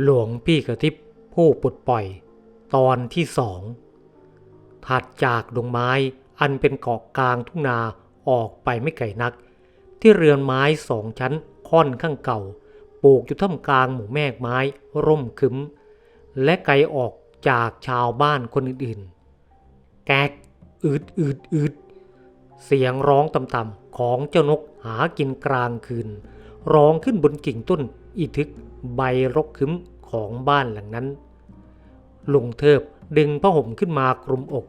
หลวงพี่กระทิบผู้ปลดปล่อย ตอนที่สองถัดจากดงไม้อันเป็นเกาะกลางทุ่งนาออกไปไม่ไกลนัก ที่เรือนไม้สองชั้นค่อนข้างเก่า ปลูกอยู่ท่ามกลางหมู่แมกไม้ร่มคึ้ม และไกลออกจากชาวบ้านคนอื่นๆ แกกอืดอืดอืดเสียงร้องต่ำๆของเจ้านกหากินกลางคืน ร้องขึ้นบนกิ่งต้นอีทึกใบรกคึ้มของบ้านหลังนั้น ลุงเทิบดึงผ้าห่มขึ้นมากลุมอก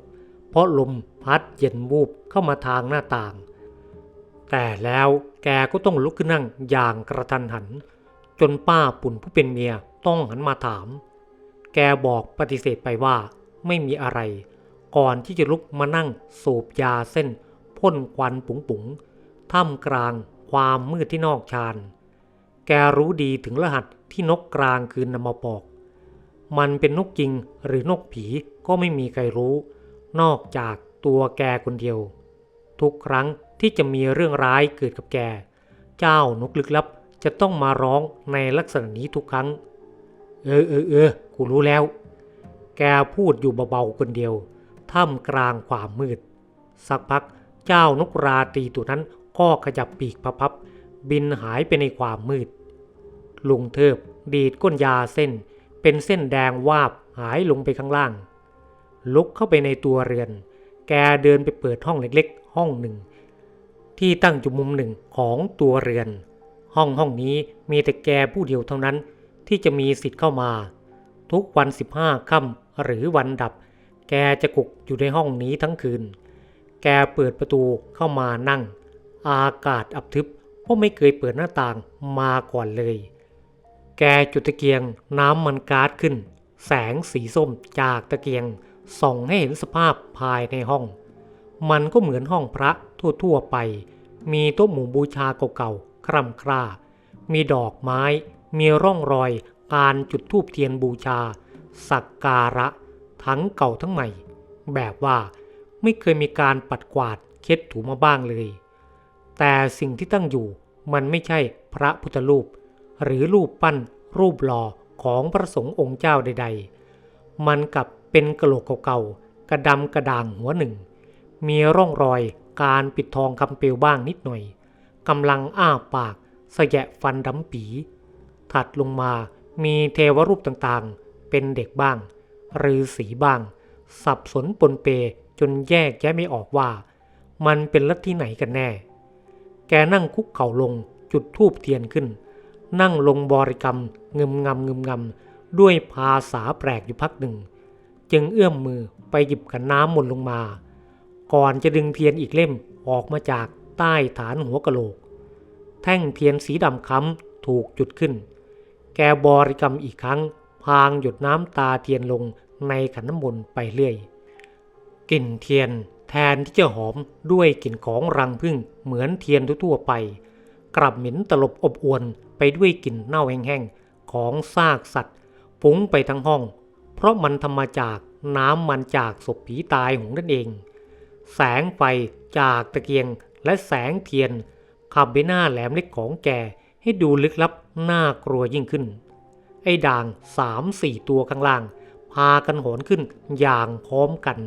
เพราะลมพัดเย็นวูบเข้ามาทางหน้าต่าง แต่แล้วแกก็ต้องลุกขึ้นนั่งอย่างกระทันหัน จนป้าปุ่นผู้เป็นเมียต้องหันมาถาม แกบอกปฏิเสธไปว่าไม่มีอะไร ก่อนที่จะลุกมานั่งสูบยาเส้นพ่นควันปุ๋งๆท่ามกลาง ความมืดที่นอกชาน แกรู้ดีถึงรหัสที่นกกลางคืนนำมาบอก มันเป็นนกจริงหรือนกผีก็ไม่มีใครรู้ นอกจากตัวแกคนเดียว ทุกครั้งที่จะมีเรื่องร้ายเกิดกับแก เจ้านกลึกลับจะต้องมาร้องในลักษณะนี้ทุกครั้ง เออเออเออกูรู้แล้ว แกพูดอยู่เบาๆคนเดียว ท่ามกลางความมืด สักพักเจ้านกราตรีตัวนั้น ก็ขยับปีกพับบินหายไปในความมืด ลุงเทิบดีดก้นยาเส้น เป็นเส้นแดงวาบหายลงไปข้างล่าง ลุกเข้าไปในตัวเรือน แกเดินไปเปิดห้องเล็กๆ ห้องหนึ่ง ที่ตั้งอยู่มุมหนึ่งของตัวเรือน ห้องห้องนี้มีแต่แกผู้เดียวเท่านั้นที่จะมีสิทธิ์เข้ามา ทุกวันสิบห้าค่ำหรือวันดับ แกจะกุกอยู่ในห้องนี้ทั้งคืน แกเปิดประตูเข้ามานั่ง อากาศอับทึบเพราะไม่เคยเปิดหน้าต่างมาก่อนเลย แกจุดตะเกียงน้ำมันก๊าซขึ้น แสงสีส้มจากตะเกียงส่องให้เห็นสภาพภายในห้อง มันก็เหมือนห้องพระทั่วๆไป มีโต๊ะหมู่บูชาเก่าๆคร่ำคร่า มีดอกไม้ มีร่องรอยการจุดธูปเทียนบูชา สักการะ ทั้งเก่าทั้งใหม่ แบบว่าไม่เคยมีการปัดกวาดเช็ดถูมาบ้างเลย แต่สิ่งที่ตั้งอยู่มันไม่ใช่พระพุทธรูป หรือรูปปั้นรูปหล่อของพระสงฆ์องค์เจ้าใด ๆ มันกลับเป็นกระโหลกเก่าๆ กระดำกระด่างหัวหนึ่ง มีร่องรอยการปิดทองคำเปลวบ้างนิดหน่อยกำลังอ้าปากสแยะฟันดำปี ถัดลงมามีเทวรูปต่างๆ เป็นเด็กบ้าง หรือสีบ้าง สับสนปนเปจนแยกแยะไม่ออกว่า มันเป็นลัทธิไหนกันแน่ แกนั่งคุกเข่าลงจุดทูบเทียนขึ้น นั่งลงบริกรรมงึมงำงึมงำด้วยภาษาแปลกอยู่พักหนึ่ง จึงเอื้อมมือไปหยิบขันน้ำมนต์ลงมา ก่อนจะดึงเทียนอีกเล่มออกมาจากใต้ฐานหัวกะโหลก แท่งเทียนสีดำค้ำถูกจุดขึ้น แกบริกรรมอีกครั้ง พางหยดน้ำตาเทียนลงในขันน้ำมนต์ไปเรื่อยกลิ่นเทียน แทนที่จะหอมด้วยกลิ่นของรังผึ้งเหมือนเทียนทั่วไป กลับเหม็นตลบอบอวนไปด้วยกลิ่นเน่าแห้งๆของซากสัตว์ฟุ้งไปทั้งห้อง เพราะมันทำมาจากน้ำมันจากศพผีตายของนั่นเอง แสงไฟจากตะเกียงและแสงเทียนขับไปหน้าแหลมเล็กของแกให้ดูลึกลับน่ากลัวยิ่งขึ้น ไอ้ด่างสามสี่ตัวข้างล่าง พากันโหนขึ้นอย่างพร้อมกัน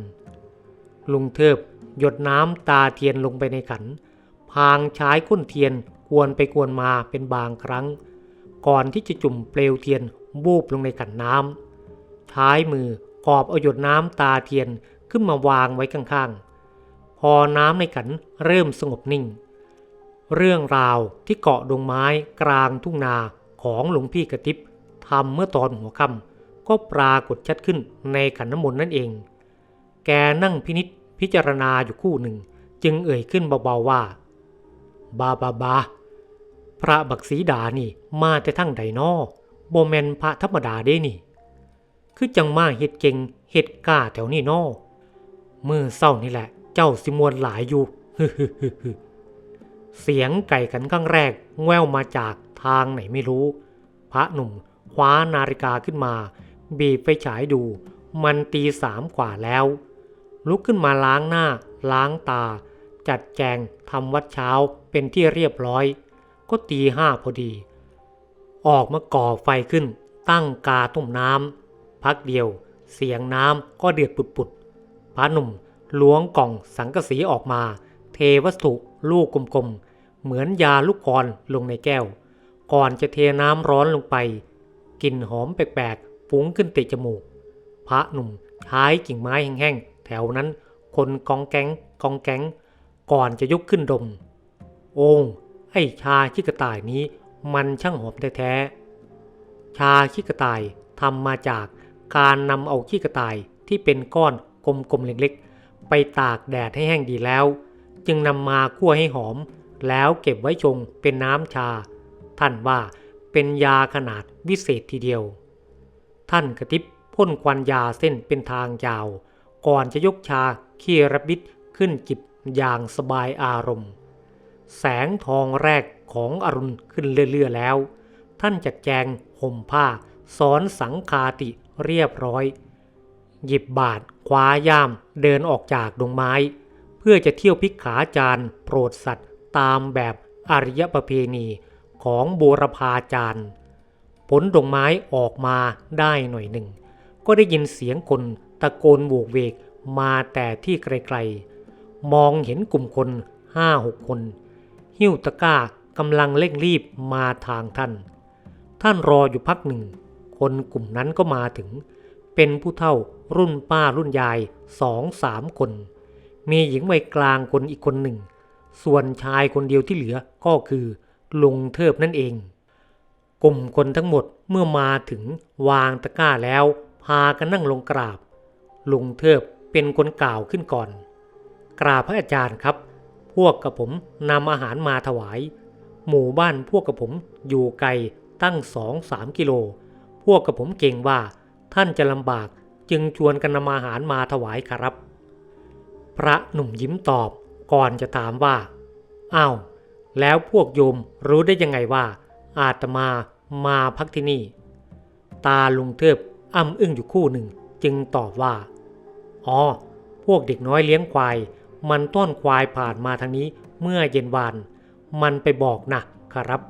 ลุงเทิบหยดน้ำตาเทียนลงไปในขัน พางใช้ก้นเทียนกวนไปกวนมาเป็นบางครั้ง ก่อนที่จะจุ่มเปลวเทียนบูบลงในขันน้ำท้มือกอบเอาหยดน้ำตาเทียนขึ้นมาวางไว้ข้างๆ พอน้ำในขันเริ่มสงบนิ่ง เรื่องราวที่เกาะดงไม้กลางทุ่งนาของหลวงพี่กระติบทำเมื่อตอนหัวค่ำก็ปรากฏชัดขึ้นในขันน้ำมนต์นั่นเอง แกนั่งพินิษ พิจารณาอยู่คู่หนึ่ง จึงเอ่ยขึ้นเบาๆว่า บาบาบา พระบักสีดานี่มาแต่ทั้งใดนอโบแมนพระธรรมดาเด้นี่ คือจังมาเฮ็ดเก่งเฮ็ดกล้าแถวนี้นอมือเศร้านี่แหละ เจ้าสิมวนหลายอยู่ฮึฮึฮึฮึเสียงไก่กันข้างแรกแววมาจากทางไหนไม่รู้ พระหนุ่มคว้านาฬิกาขึ้นมา บีบไฟฉายดู มันตีสามกว่าแล้ว ลุกขึ้นมาล้างหน้า ล้างตา จัดแจงทำวัดเช้าเป็นที่เรียบร้อย ก็ตีห้าพอดี ออกมาก่อไฟขึ้น ตั้งกาต้มน้ำพักเดียว เสียงน้ำก็เดือดปุดๆพระหนุ่มล้วงกล่องสังกะสีออกมา เทวัสดุลูกกลมๆ เหมือนยาลูกกรลงในแก้ว ก่อนจะเทน้ำร้อนลงไปกลิ่นหอมแปลกๆฟุ้งขึ้นติดจมูก พระหนุ่มใช้กิ่งไม้แห้งๆ แถวนั้นคนกองแก๊งกองแก๊งก่อนจะยกขึ้นดม โองไอ้ชาชิกระต่ายนี้มันช่างหอมแท้ๆชาขี้กระต่ายทำมาจากการนำเอาขี้กระต่ายที่เป็นก้อนกลมๆเล็กๆ ไปตากแดดให้แห้งดีแล้ว จึงนำมาคั่วให้หอม แล้วเก็บไว้ชงเป็นน้ำชา ท่านว่าเป็นยาขนาดวิเศษทีเดียว ท่านกระติบพ่นควันยาเส้นเป็นทางยาว ก่อนจะยกชาขี้ระบิดขึ้นจิบอย่างสบายอารมณ์ แสงทองแรกของอรุณขึ้นเรื่อยๆแล้ว ท่านจัดแจงห่มผ้าสอนสังคาติเรียบร้อย หยิบบาทคว้าย่ามเดินออกจากดงไม้ เพื่อจะเที่ยวพิกขาจารย์โปรดสัตว์ตามแบบอริยประเพณีของโบรพาจารย์ ผลดงไม้ออกมาได้หน่อยหนึ่ง ก็ได้ยินเสียงคน ตะโกนโวกเวกมาแต่ที่ไกลๆ มองเห็นกลุ่มคนห้าหกคน หิ้วตะก้ากำลังเร่งรีบมาทางท่าน ท่านรออยู่พักหนึ่ง คนกลุ่มนั้นก็มาถึง เป็นผู้เฒ่ารุ่นป้ารุ่นยายสองสามคน มีหญิงวัยกลางคนอีกคนหนึ่ง ส่วนชายคนเดียวที่เหลือก็คือลุงเทิบนั่นเอง กลุ่มคนทั้งหมดเมื่อมาถึงวางตะก้าแล้ว พากันนั่งลงกราบ ลุงเทิบเป็นคนกล่าวขึ้นก่อน กราบพระอาจารย์ครับ พวกกับผมนำอาหารมาถวาย หมู่บ้านพวกกับผมอยู่ไกลตั้งสองสามกิโล พวกกับผมเก่งว่าท่านจะลำบากจึงชวนกันนำอาหารมาถวายครับ พระหนุ่มยิ้มตอบก่อนจะถามว่าอ้าวแล้วพวกโยมรู้ได้ยังไงว่า อาตมามาพักที่นี่ ตาลุงเทิบอ้ำอึ้งอยู่คู่หนึ่งจึงตอบว่า อ๋อ พวกเด็กน้อยเลี้ยงควาย มันต้อนควายผ่านมาทางนี้เมื่อเย็นวาน มันไปบอกนะครับ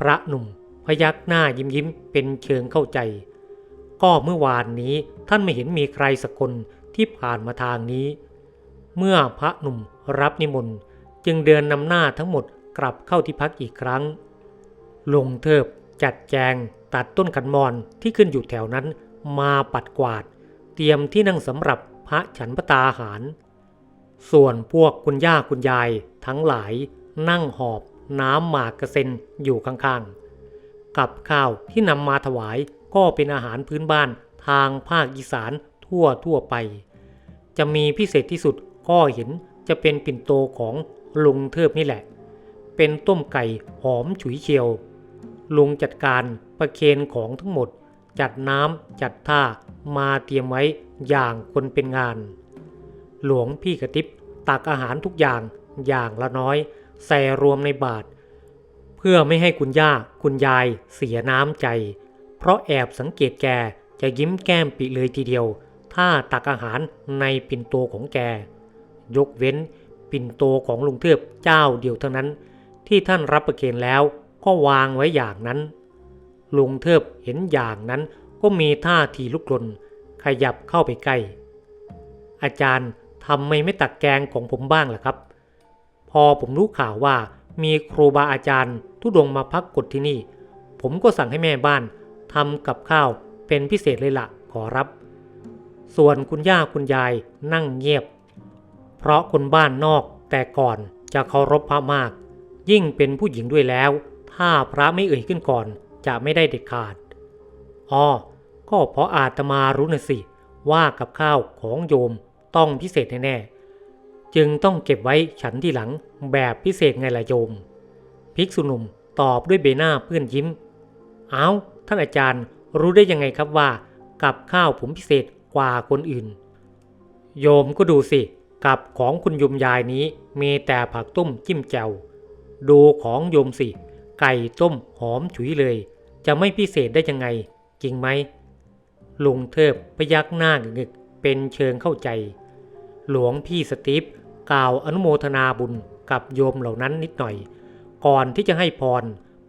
พระหนุ่มพยักหน้ายิ้มยิ้มเป็นเชิงเข้าใจ ก็เมื่อวานนี้ท่านไม่เห็นมีใครสักคนที่ผ่านมาทางนี้ เมื่อพระหนุ่มรับนิมนต์จึงเดินนำหน้าทั้งหมดกลับเข้าที่พักอีกครั้ง ลงเทิบจัดแจงตัดต้นขันมอนที่ขึ้นอยู่แถวนั้นมาปัดกวาด เตรียมที่นั่งสำหรับพระฉันพระตาหาร ส่วนพวกคุณย่าคุณยายทั้งหลายนั่งหอบน้ำหมากกระเซ็นอยู่ข้างๆ กับข้าวที่นำมาถวายก็เป็นอาหารพื้นบ้านทางภาคอีสานทั่วทั่วไป จะมีพิเศษที่สุดก็เห็นจะเป็นปิ่นโตของลุงเทิบนี่แหละ เป็นต้มไก่หอมฉุยเชียว ลุงจัดการประเคนของทั้งหมด จัดน้ำจัดท่า มาเตรียมไว้อย่างคนเป็นงาน หลวงพี่กระติบตักอาหารทุกอย่างอย่างละน้อยใส่รวมในบาท เพื่อไม่ให้คุณย่าคุณยายเสียน้ำใจ เพราะแอบสังเกตแกจะยิ้มแก้มปิเลยทีเดียว ถ้าตักอาหารในปิ่นโตของแก ยกเว้นปิ่นโตของลุงเทือบเจ้าเดียวเท่านั้น ที่ท่านรับประเคนแล้วก็วางไว้อย่างนั้น ลุงเทิบเห็นอย่างนั้น ก็มีท่าทีลุกลนขยับเข้าไปใกล้ อาจารย์ทำไมไม่ตักแกงของผมบ้างล่ะครับ พอผมรู้ข่าวว่ามีครูบาอาจารย์ทุดงมาพักกดที่นี่ ผมก็สั่งให้แม่บ้านทำกับข้าวเป็นพิเศษเลยละขอรับ ส่วนคุณย่าคุณยายนั่งเงียบ เพราะคนบ้านนอกแต่ก่อนจะเคารพพระมาก ยิ่งเป็นผู้หญิงด้วยแล้ว ถ้าพระไม่เอ่ยขึ้นก่อนจะไม่ได้เด็ดขาดอ๋อ ก็เพราะอาตมารู้นะสิ ว่ากับข้าวของโยมต้องพิเศษแน่ๆจึงต้องเก็บไว้ฉันที่หลังแบบพิเศษไงล่ะโยม ภิกษุหนุ่มตอบด้วยเบหน้าเพื่อนยิ้ม เอาท่านอาจารย์รู้ได้ยังไงครับว่า กับข้าวผมพิเศษกว่าคนอื่น โยมก็ดูสิ กับของคุณโยมยายนี้มีแต่ผักต้มจิ้มแจ่วดูของโยมสิ ไก่ต้มหอมฉุยเลย จะไม่พิเศษได้ยังไง จริงไหม ลุงเทิบพยักหน้างึกเป็นเชิงเข้าใจ หลวงพี่สตีฟกล่าวอนุโมทนาบุญกับโยมเหล่านั้นนิดหน่อย ก่อนที่จะให้พร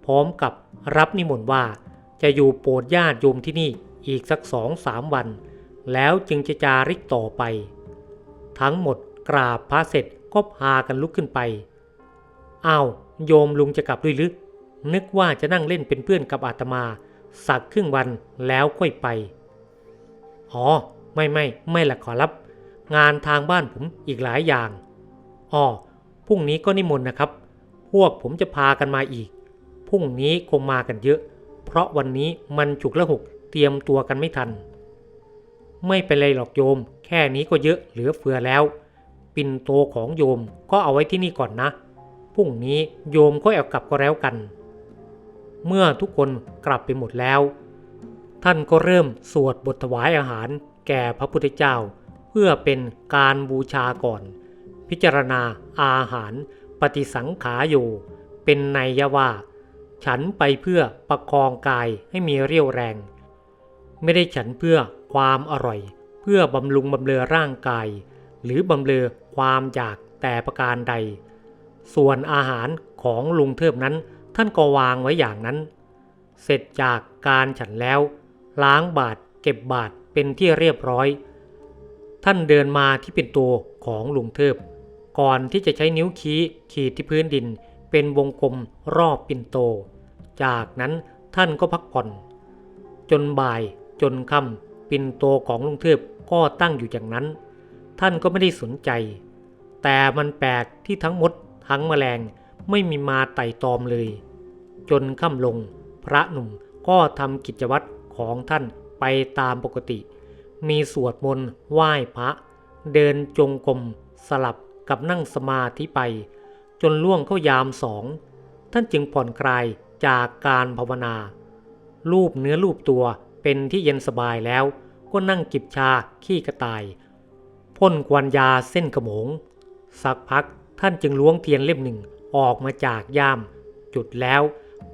พร้อมกับรับนิมนต์ว่า จะอยู่โปรดญาติโยมที่นี่อีกสักสองสามวัน แล้วจึงจะจาริกต่อไป ทั้งหมดกราบพระเสร็จก็พากันลุกขึ้นไปอ้าวโยมลุงจะกลับด้วยหรือนึกว่าจะนั่งเล่นเป็นเพื่อนกับอาตมา สักครึ่งวันแล้วค่อยไป อ๋อ ไม่ไม่ไม่ละขอรับ งานทางบ้านผมอีกหลายอย่าง อ๋อ พรุ่งนี้ก็นิมนต์นะครับ พวกผมจะพากันมาอีก พรุ่งนี้คงมากันเยอะ เพราะวันนี้มันฉุกละหกเตรียมตัวกันไม่ทัน ไม่เป็นไรหรอกโยม แค่นี้ก็เยอะเหลือเฟือแล้ว ปินโตของโยมก็เอาไว้ที่นี่ก่อนนะ พรุ่งนี้โยมก็เอากลับก็แล้วกัน เมื่อทุกคนกลับไปหมดแล้ว ท่านก็เริ่มสวดบทถวายอาหารแก่พระพุทธเจ้า เพื่อเป็นการบูชาก่อน พิจารณาอาหารปฏิสังขาอยู่ เป็นในยว่า ฉันไปเพื่อประคองกายให้มีเรี่ยวแรง ไม่ได้ฉันเพื่อความอร่อย เพื่อบำรุงบำเรอร่างกาย หรือบำเรอความอยากแต่ประการใด ส่วนอาหารของลุงเทิบนั้นท่านก็วางไว้อย่างนั้น เสร็จจากการฉันแล้ว ล้างบาทเก็บบาทเป็นที่เรียบร้อย ท่านเดินมาที่เป็นตัวของลุงเทิบ ก่อนที่จะใช้นิ้วชี้ขีดที่พื้นดินเป็นวงกลมรอบปิ่นโต จากนั้นท่านก็พักผ่อน จนบ่ายจนค่ำปิ่นโตของลุงเทิบก็ตั้งอยู่อย่างนั้น ท่านก็ไม่ได้สนใจ แต่มันแปลกที่ทั้งมดทั้งแมลงไม่มีมาไต่ตอมเลย จนค่ำลง พระหนุ่มก็ทำกิจวัตร ของท่านไปตามปกติ มีสวดมนต์ไหว้พระ เดินจงกรมสลับกับนั่งสมาธิไป จนล่วงเข้ายามสอง ท่านจึงผ่อนคลายจากการภาวนา รูปเนื้อรูปตัวเป็นที่เย็นสบายแล้วก็นั่งจิบชาขี้กระต่ายพ่นควันยาเส้นกระมง สักพักท่านจึงล้วงเทียนเล่มหนึ่งออกมาจากย่าม จุดแล้ว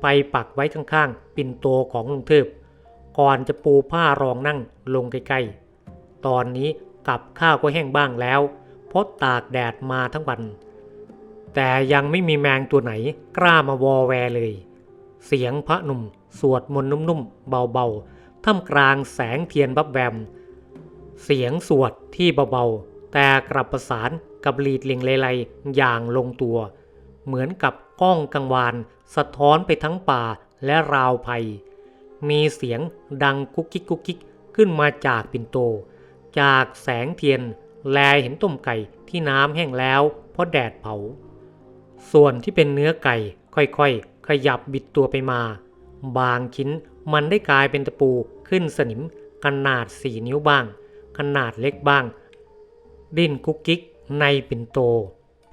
ไปปักไว้ข้างๆ ปิ่นโตของลุงเทิบ ก่อนจะปูผ้ารองนั่งลงใกล้ๆ ตอนนี้กับข้าวก็แห้งบ้างแล้ว เพราะตากแดดมาทั้งวัน แต่ยังไม่มีแมงตัวไหนกล้ามาวอแวเลย เสียงพระหนุ่มสวดมนต์นุ่มๆ เบาๆ ท่ามกลางแสงเทียนบับแวม เสียงสวดที่เบาๆ แต่กลับประสานกับลีดเลิงเลไลอย่างลงตัว เหมือนกับกล้องกังวาน สะท้อนไปทั้งป่าและราวไพ มีเสียงดังกุ๊กกิ๊กกุ๊กกิ๊กขึ้นมาจากปิ่นโต จากแสงเทียนแลเห็นต้มไก่ที่น้ำแห้งแล้วเพราะแดดเผา ส่วนที่เป็นเนื้อไก่ค่อยๆ ขยับบิดตัวไปมา บางชิ้นมันได้กลายเป็นตะปูขึ้นสนิมขนาดสี่นิ้วบ้าง ขนาดเล็กบ้าง ดิ้นกุ๊กกิ๊กในปิ่นโต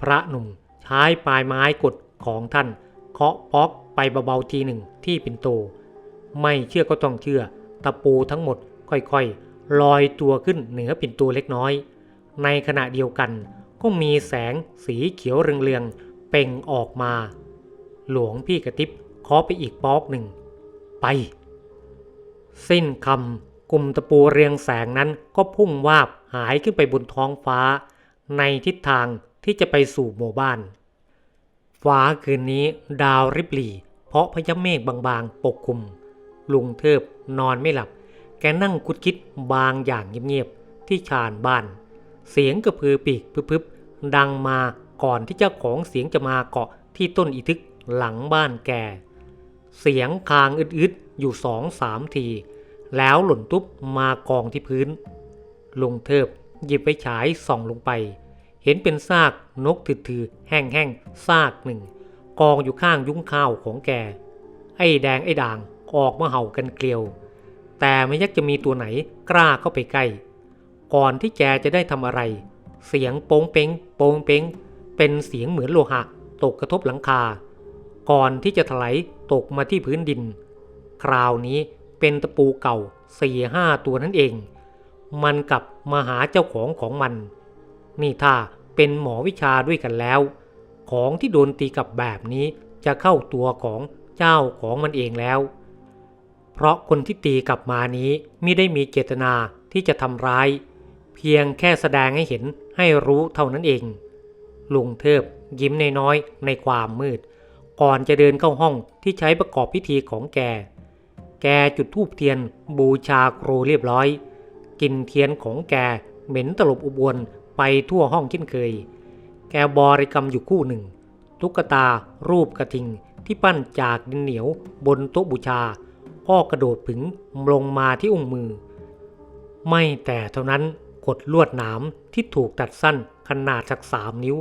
พระหนุ่มใช้ปลายไม้กดของท่านเคาะป๊อกไปเบาๆทีหนึ่งที่ปิ่นโต ไม่เชื่อก็ต้องเชื่อ ตะปูทั้งหมดค่อยๆลอยตัวขึ้นเหนือปิ่นโตเล็กน้อย ในขณะเดียวกัน ก็มีแสงสีเขียวเรืองๆเป่งออกมา หลวงพี่กระติบเคาะไปอีกปอกหนึ่ง ไป สิ้นคำกลุ่มตะปูเรียงแสงนั้นก็พุ่งวาบหายขึ้นไปบนท้องฟ้า ในทิศทางที่จะไปสู่หมู่บ้าน ฟ้าคืนนี้ดาวริบหรีเพราะพยเมฆบางๆ ปกคลุม ลุงเทิบนอนไม่หลับ แกนั่งคุดคิดบางอย่างเงียบๆที่ชานบ้าน เสียงกระพือปีกพึบๆดังมาก่อนที่เจ้าของเสียงจะมาเกาะที่ต้นอิทึกหลังบ้านแก เสียงคางอึดๆอยู่สองสามที แล้วหล่นตุ๊บมากองที่พื้น ลุงเทิบหยิบไปฉายส่องลงไป เห็นเป็นซากนกถือๆแห้งๆซากหนึ่ง กองอยู่ข้างยุ้งข้าวของแก ไอ้แดงไอ้ด่าง ออกมาเห่ากันเกลียว แต่ไม่ยักจะมีตัวไหนกล้าเข้าไปใกล้ ก่อนที่แกจะได้ทำอะไร เสียงโป้งเป้งโป้งเป้งเป็นเสียงเหมือนโลหะตกกระทบหลังคา ก่อนที่จะถลายตกมาที่พื้นดิน คราวนี้เป็นตะปูเก่าสี่ห้าตัวนั่นเอง มันกลับมาหาเจ้าของของมัน นี่ถ้าเป็นหมอวิชาด้วยกันแล้ว ของที่โดนตีกับแบบนี้จะเข้าตัวของเจ้าของมันเองแล้ว เพราะคนที่ตีกลับมานี้ไม่ได้มีเจตนาที่จะทำร้าย เพียงแค่แสดงให้เห็นให้รู้เท่านั้นเอง ลุงเทิบยิ้มน้อยๆในความมืด ก่อนจะเดินเข้าห้องที่ใช้ประกอบพิธีของแก แกจุดธูปเทียนบูชาครูเรียบร้อย กินเทียนของแกเหม็นตลบอุบวนไปทั่วห้องเช่นเคย แกบริกรรมอยู่คู่หนึ่ง ตุ๊กตารูปกระทิงที่ปั้นจากดินเหนียวบนโต๊ะบูชา ก็กระโดดผึงลงมาที่องค์มือ ไม่แต่เท่านั้นกดลวดหนามที่ถูกตัดสั้นขนาดสักสามนิ้ว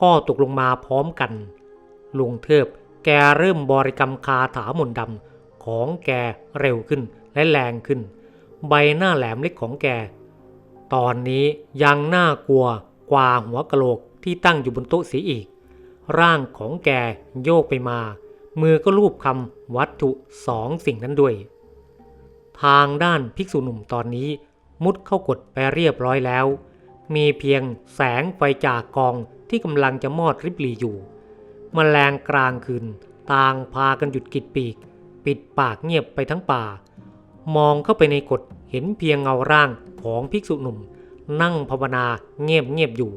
ก็ตกลงมาพร้อมกัน ลุงเทิบแกเริ่มบริกรรมคาถามนต์ดำของแกเร็วขึ้นและแรงขึ้น ใบหน้าแหลมเล็กของแก ตอนนี้ยังน่ากลัวกว่าหัวกะโหลกที่ตั้งอยู่บนโต๊ะสีอีก ร่างของแกโยกไปมา มือก็ลูบคำวัตถุสองสิ่งนั้นด้วย ทางด้านภิกษุหนุ่มตอนนี้มุดเข้ากดไปเรียบร้อยแล้ว มีเพียงแสงไฟจากกองที่กำลังจะมอดริบหลีอยู่มแมลงกลางคืนต่างพากันหยุดกิดปีก ปิดปากเงียบไปทั้งป่า มองเข้าไปในกฎเห็นเพียงเงาร่างของภิกษุหนุ่ม นั่งภาวนาเงียบเงียบอยู่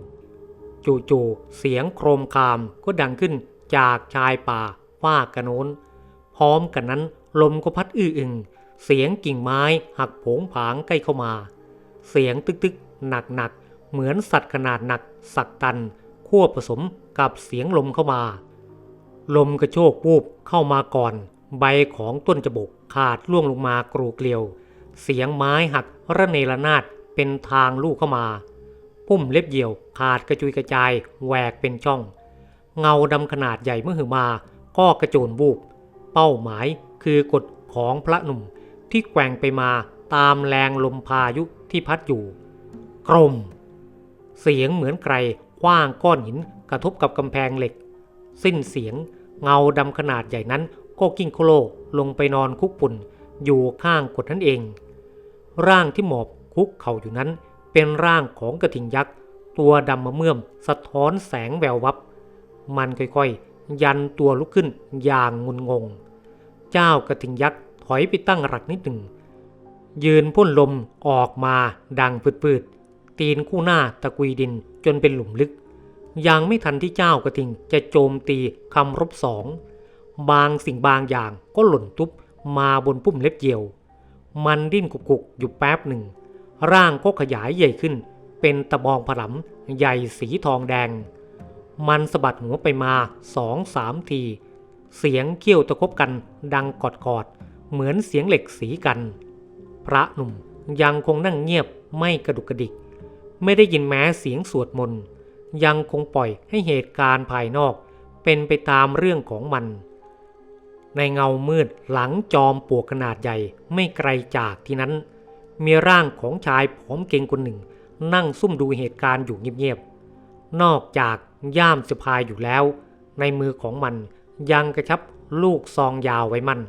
จู่ๆเสียงโครมคามก็ดังขึ้นจากชายป่า ฝ้ากระโน้น พร้อมกันนั้นลมก็พัดอื้ออึง เสียงกิ่งไม้หักโผงผางใกล้เข้ามา เสียงตึกๆ หนักๆ เหมือนสัตว์ขนาดหนัก สักตัน ควบผสมกับเสียงลมเข้ามา ลมกระโชกวูบเข้ามาก่อน ใบของต้นจบกขาดล่วงลงมากรูเกลียว เสียงไม้หักระเนระนาดเป็นทางลูกเข้ามาพุ่มเล็บเหี่ยวขาดกระจุยกระจายแหวกเป็นช่อง เงาดำขนาดใหญ่เมื่อหือมา ก็กระโจนวูบเป้าหมายคือกฎของพระหนุ่มที่แกว่งไปมาตามแรงลมพายุที่พัดอยู่ กรม เสียงเหมือนไกรคว้างก้อนหินกระทบกับกำแพงเหล็ก สิ้นเสียงเงาดำขนาดใหญ่นั้นก็กิ้งโคโลลงไปนอนคุกปุ่นอยู่ข้างกดนั่นเอง ร่างที่หมอบคุกเข่าอยู่นั้น เป็นร่างของกระทิงยักษ์ ตัวดำมะเมื่อม สะท้อนแสงแวววับ มันค่อยๆ ยันตัวลุกขึ้นอย่างงุนงง เจ้ากระทิงยักษ์ถอยไปตั้งหลักนิดหนึ่ง ยืนพ่นลมออกมาดังปืดๆ ตีนคู่หน้าตะกุยดินจนเป็นหลุมลึก ยังไม่ทันที่เจ้ากระทิงจะโจมตีคำรบสอง บางสิ่งบางอย่างก็หล่นตุ๊บมาบนปุ่มเล็บเยียว มันดิ้นกุกๆอยู่แป๊บหนึ่ง ร่างก็ขยายใหญ่ขึ้น เป็นตะบองผลำใหญ่สีทองแดง มันสะบัดหัวไปมาสองสามที เสียงเขี้ยวตะคบกันดังกอดกอดๆเหมือนเสียงเหล็กสีกัน พระหนุ่มยังคงนั่งเงียบไม่กระดุกกระดิก ไม่ได้ยินแม้เสียงสวดมนต์ยังคงปล่อยให้เหตุการณ์ภายนอก เป็นไปตามเรื่องของมัน ในเงามืดหลังจอมปวกขนาดใหญ่ไม่ไกลจากที่นั้น มีร่างของชายผอมเก่งคนหนึ่ง นั่งซุ่มดูเหตุการณ์อยู่เงียบๆ นอกจากย่ามสะพายอยู่แล้ว ในมือของมันยังกระชับลูกซองยาวไว้มั่น